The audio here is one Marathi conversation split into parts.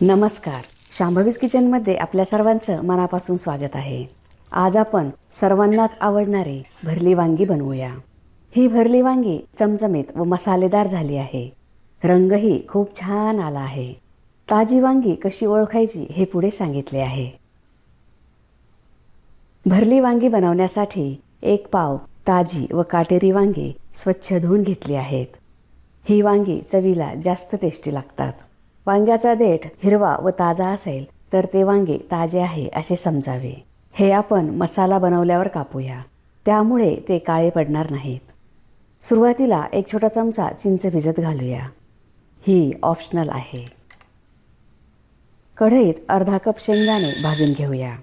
नमस्कार. शांभवीज किचनमध्ये आपल्या सर्वांचं मनापासून स्वागत आहे. आज आपण सर्वांनाच आवडणारी भरली वांगी बनवूया. ही भरली वांगी चमचमीत व मसालेदार झाली आहे. रंगही खूप छान आला आहे. ताजी वांगी कशी ओळखायची हे पुढे सांगितले आहे. भरली वांगी बनवण्यासाठी एक पाव ताजी व काटेरी वांगी स्वच्छ धुवून घेतली आहेत. ही वांगी चवीला जास्त टेस्टी लागतात. वांग्याचा देठ हिरवा व ताजा असेल तर ते वांगे ताजे आहे असे समजावे. हे आपण मसाला बनवल्यावर कापूया. त्यामुळे ते काळे पडणार नाहीत. सुरुवातीला एक छोटा चमचा चिंच भिजत घालूया. ही ऑप्शनल आहे. कढईत अर्धा कप शेंगदाणे भाजून घेऊया.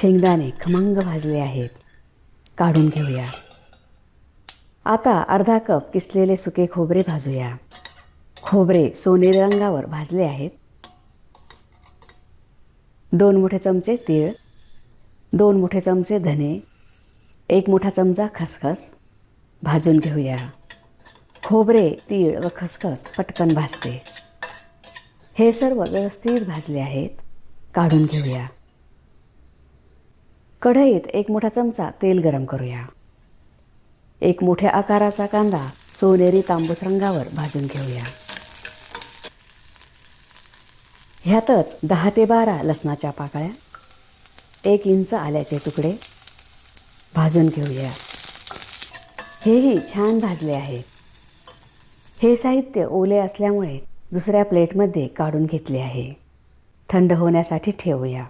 शेंगदाणे खमंग भाजले आहेत. काढून घेऊया. आता अर्धा कप किसलेले सुके खोबरे भाजूया. खोबरे सोनेरी रंगावर भाजले आहेत. दोन मोठे चमचे तीळ दोन मोठे चमचे धने एक मोठा चमचा खसखस. भाजून घेऊया. खोबरे तीळ व खसखस पटकन भाजते. हे सर्व व्यवस्थित भाजले आहेत. काढून घेऊया. कढईत एक मोठा चमचा तेल गरम करूया. एक मोठ्या आकाराचा कांदा सोनेरी तांबूस रंगावर भाजून घेऊया. ह्यातच दहा ते बारा लसणाच्या पाकळ्या एक इंच आल्याचे तुकडे भाजून घेऊया. हेही छान भाजले आहे हे साहित्य ओले असल्यामुळे दुसऱ्या प्लेटमध्ये काढून घेतले आहे. थंड होण्यासाठी ठेवूया.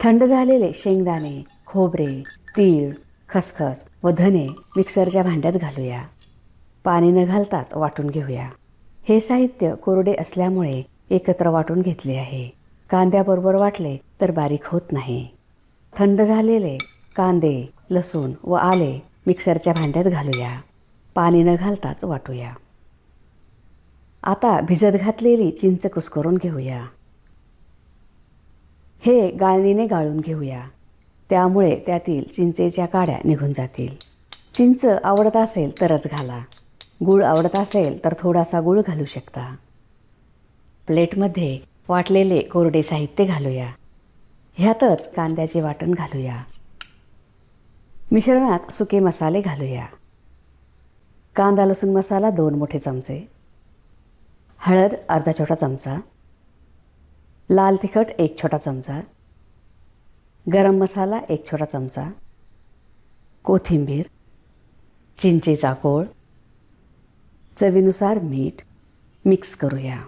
थंड झालेले शेंगदाणे खोबरे तीळ खसखस व धने मिक्सरच्या भांड्यात घालूया. पाणी न घालताच वाटून घेऊया. हे साहित्य कोरडे असल्यामुळे एकत्र वाटून घेतले आहे. कांद्याबरोबर वाटले तर बारीक होत नाही. थंड झालेले कांदे लसूण व आले मिक्सरच्या भांड्यात घालूया. पाणी न घालताच वाटूया. आता भिजत घातलेली चिंच कुस्करून घेऊया. हे गाळणीने गाळून घेऊया. त्यामुळे त्यातील चिंचेच्या काड्या निघून जातील. चिंच आवडत असेल तरच घाला. गूळ आवडत असेल तर थोडासा गूळ घालू शकता. प्लेटमध्ये वाटलेले कोरडे साहित्य घालूया. ह्यातच कांद्याचे वाटण घालूया. मिश्रणात सुके मसाले घालूया. कांदा लसूण मसाला दोन मोठे चमचे. हळद अर्धा छोटा चमचा. लाल तिखट एक छोटा चमचा. गरम मसाला एक छोटा चमचा. कोथिंबीर चिंचेचा कोळ चवीनुसार मीठ मिक्स करूया.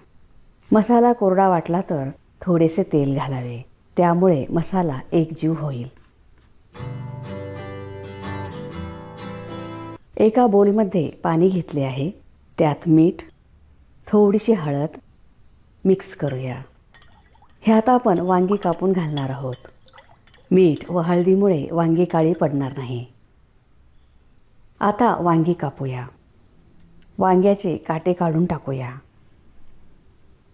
मसाला कोरडा वाटला तर थोडेसे तेल घालावे. त्यामुळे मसाला एकजीव होईल. एका बोलमध्ये पाणी घेतले आहे. त्यात मीठ थोडीशी हळद मिक्स करूया. ह्यात आपण वांगी कापून घालणार आहोत. मीठ व हळदीमुळे वांगी काळी पडणार नाही. आता वांगी कापूया. वांग्याचे काटे काढून टाकूया.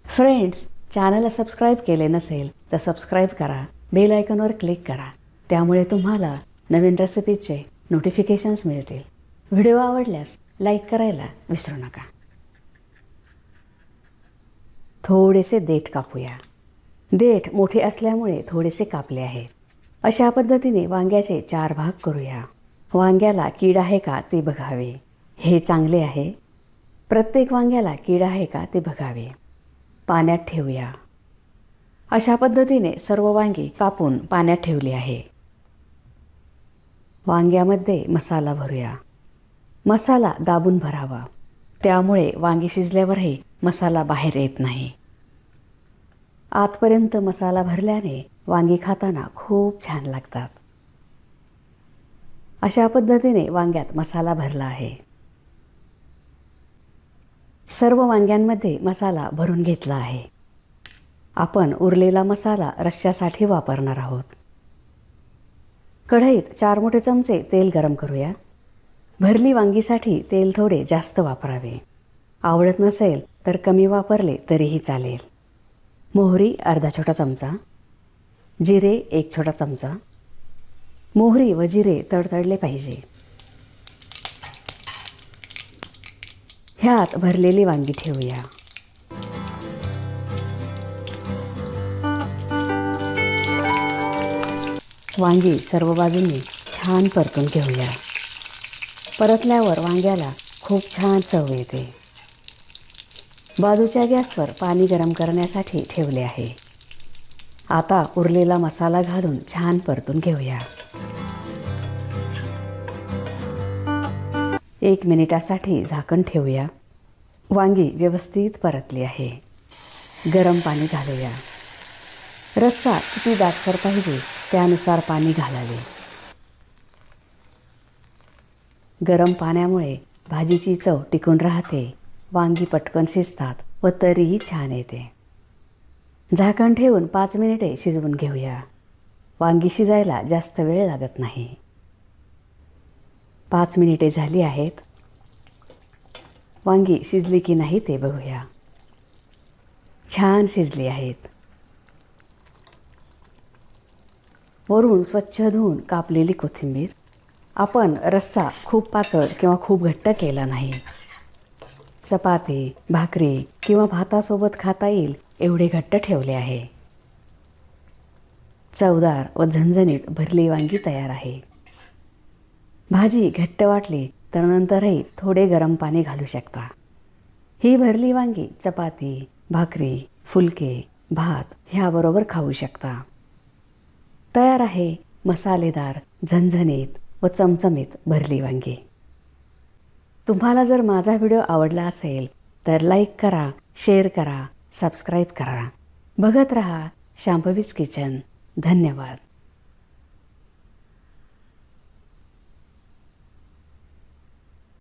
फ्रेंड्स चॅनलला सबस्क्राईब केले नसेल तर सबस्क्राईब करा. बेल आयकॉनवर क्लिक करा. त्यामुळे तुम्हाला नवीन रेसिपीचे नोटिफिकेशन्स मिळतील. व्हिडिओ आवडल्यास लाईक करायला विसरू नका. थोडेसे देठ कापूया. देठ मोठे असल्यामुळे थोडेसे कापले आहेत अशा पद्धतीने वांग्याचे चार भाग करूया. वांग्याला कीड आहे का ते बघावे. हे चांगले आहे. प्रत्येक वांग्याला कीड आहे का ते बघावे. पाण्यात ठेवूया. अशा पद्धतीने सर्व वांगी कापून पाण्यात ठेवली आहे. वांग्यामध्ये मसाला भरूया. मसाला दाबून भरावा. त्यामुळे वांगी शिजल्यावरही मसाला बाहेर येत नाही. आतपर्यंत मसाला भरल्याने वांगी खाताना खूप छान लागतात. अशा पद्धतीने वांग्यात मसाला भरला आहे. सर्व वांग्यांमध्ये मसाला भरून घेतला आहे. आपण उरलेला मसाला रश्श्यासाठी वापरणार आहोत. कढईत चार मोठे चमचे तेल गरम करूया. भरली वांगीसाठी तेल थोडे जास्त वापरावे. आवडत नसेल तर कमी वापरले तरीही चालेल. मोहरी अर्धा छोटा चमचा. जिरे एक छोटा चमचा. मोहरी व जिरे तडतडले पाहिजे. ह्यात भरलेली वांगी ठेवूया. वांगी सर्व बाजूंनी छान परतून घेऊया. परतल्यावर वांग्याला खूप छान चव येते. बाजूच्या गॅसवर पाणी गरम करण्यासाठी ठेवले आहे. आता उरलेला मसाला घालून छान परतून घेऊया. एक मिनिटासाठी झाकण ठेवूया. वांगी व्यवस्थित परतली आहे. गरम पाणी घालूया. रस्सा किती दाटसर पाहिजे त्यानुसार पाणी घालावे. गरम पाण्यामुळे भाजीची चव टिकून राहते. वांगी पटकन शिजतात व तरीही छान येते. झाकण ठेवून पाच मिनिटे शिजवून घेऊया. वांगी शिजायला जास्त वेळ लागत नाही. पाच मिनिटे झाली आहेत. वांगी शिजली की नाही ते बघूया. छान शिजली आहेत. वरून स्वच्छ धुवून कापलेली कोथिंबीर. आपण रस्सा खूप पातळ किंवा खूप घट्ट केला नाही. चपाती भाकरी किंवा भातासोबत खाता येईल एवढे घट्ट ठेवले आहे. चवदार व झणझणीत भरली वांगी तयार आहे. भाजी घट्ट वाटली तर नंतरही थोडे गरम पाणी घालू शकता. ही भरली वांगी चपाती भाकरी फुलके भात ह्याबरोबर खाऊ शकता. तयार आहे मसालेदार झणझणीत व चमचमीत भरली वांगी. तुम्हाला जर माझा व्हिडिओ आवडला असेल तर लाईक करा शेअर करा सबस्क्राईब करा. बघत रहा शांभवीज किचन. धन्यवाद.